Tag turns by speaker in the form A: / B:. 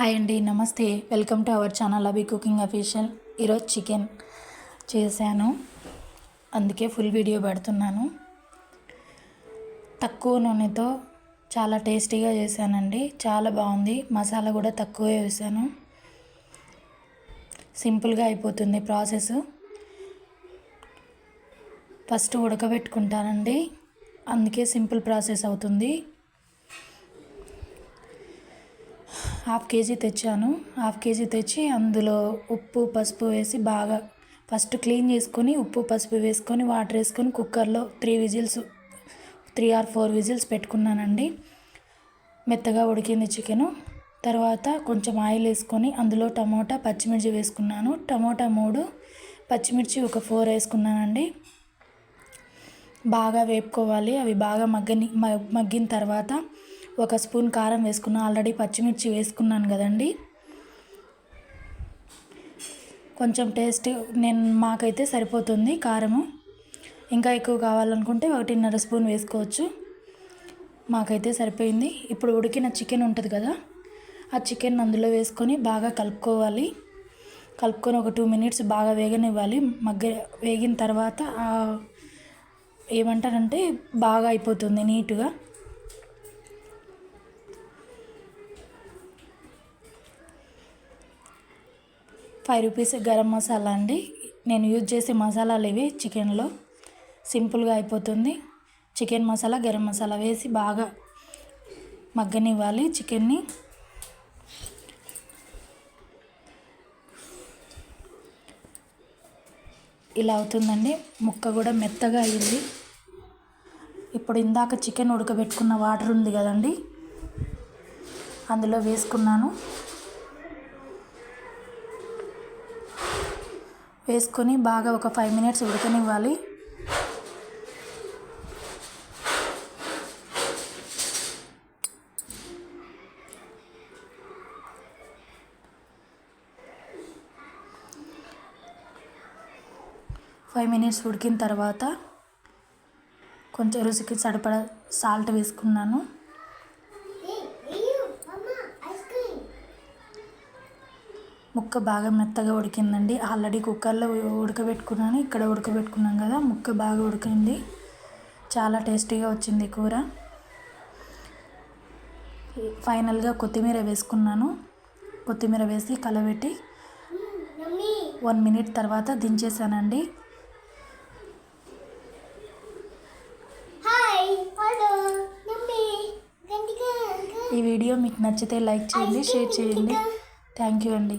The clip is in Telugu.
A: హాయ్ అండి namaste. Welcome to our channel Abhi cooking official. ఈరోజు చికెన్ చేశాను. అందుకే ఫుల్ వీడియో పెడుతున్నాను. తక్కువ నూనెతో చాలా టేస్టీగా చేశానండి. చాలా బాగుంది. మసాలా కూడా తక్కువే వేసాను సింపుల్గా అయిపోతుంది ప్రాసెస్. ఫస్ట్ ఉడకబెట్టుకుంటానండి. అందుకే సింపుల్ ప్రాసెస్ అవుతుంది. హాఫ్ కేజీ తెచ్చాను. హాఫ్ కేజీ తెచ్చి అందులో ఉప్పు పసుపు వేసి బాగా ఫస్ట్ క్లీన్ చేసుకొని ఉప్పు పసుపు వేసుకొని వాటర్ వేసుకొని కుక్కర్లో three whistles three or four whistles పెట్టుకున్నానండి. మెత్తగా ఉడికింది చికెను. తర్వాత కొంచెం ఆయిల్ వేసుకొని అందులో టమోటా పచ్చిమిర్చి వేసుకున్నాను. టమోటా మూడు పచ్చిమిర్చి ఒక ఫోర్ వేసుకున్నానండి. బాగా వేపుకోవాలి. అవి బాగా మగ్గని మగ్గిన తర్వాత ఒక స్పూన్ కారం వేసుకున్నాను ఆల్రెడీ పచ్చిమిర్చి వేసుకున్నాను కదండి. కొంచెం టేస్ట్ నేను మాకైతే సరిపోతుంది కారము. ఇంకా ఎక్కువ కావాలనుకుంటే ఒకటిన్నర స్పూన్ వేసుకోవచ్చు. మాకైతే సరిపోయింది. ఇప్పుడు ఉడికిన చికెన్ ఉంటుంది కదా ఆ చికెన్ అందులో వేసుకొని బాగా కలుపుకోవాలి. కలుపుకొని ఒక టూ మినిట్స్ బాగా వేగనివ్వాలి. మగ్గ వేగిన తర్వాత ఏమంటారంటే బాగా అయిపోతుంది నీట్గా. ఫైవ్ రూపీస్ గరం మసాలా అండి. నేను యూజ్ చేసే మసాలాలు ఇవి చికెన్లో. సింపుల్గా అయిపోతుంది. చికెన్ మసాలా గరం మసాలా వేసి బాగా మగ్గనివ్వాలి చికెన్ని. ఇలా అవుతుందండి. ముక్క కూడా మెత్తగా అయ్యింది. ఇప్పుడు ఇందాక చికెన్ ఉడకబెట్టుకున్న వాటర్ ఉంది కదండి. అందులో వేసుకున్నాను. వేసుకొని బాగా ఒక ఫైవ్ మినిట్స్ ఉడకనివ్వాలి. ఫైవ్ మినిట్స్ ఉడికిన తర్వాత కొంచెం రుచికి సరిపడా సాల్ట్ వేసుకున్నాను. ముక్క బాగా మెత్తగా ఉడికిందండి. ఆల్రెడీ కుక్కర్లో ఉడకబెట్టుకున్నాను. ఇక్కడ ఉడకబెట్టుకున్నాం కదా ముక్క బాగా ఉడికింది. చాలా టేస్టీగా వచ్చింది కూర. ఫైనల్గా కొత్తిమీర వేసుకున్నాను. కొత్తిమీర వేసి కలబెట్టి వన్ మినిట్ తర్వాత దించేసానండి. ఈ వీడియో మీకు నచ్చితే లైక్ చేయండి షేర్ చేయండి. థ్యాంక్ యూ అండి.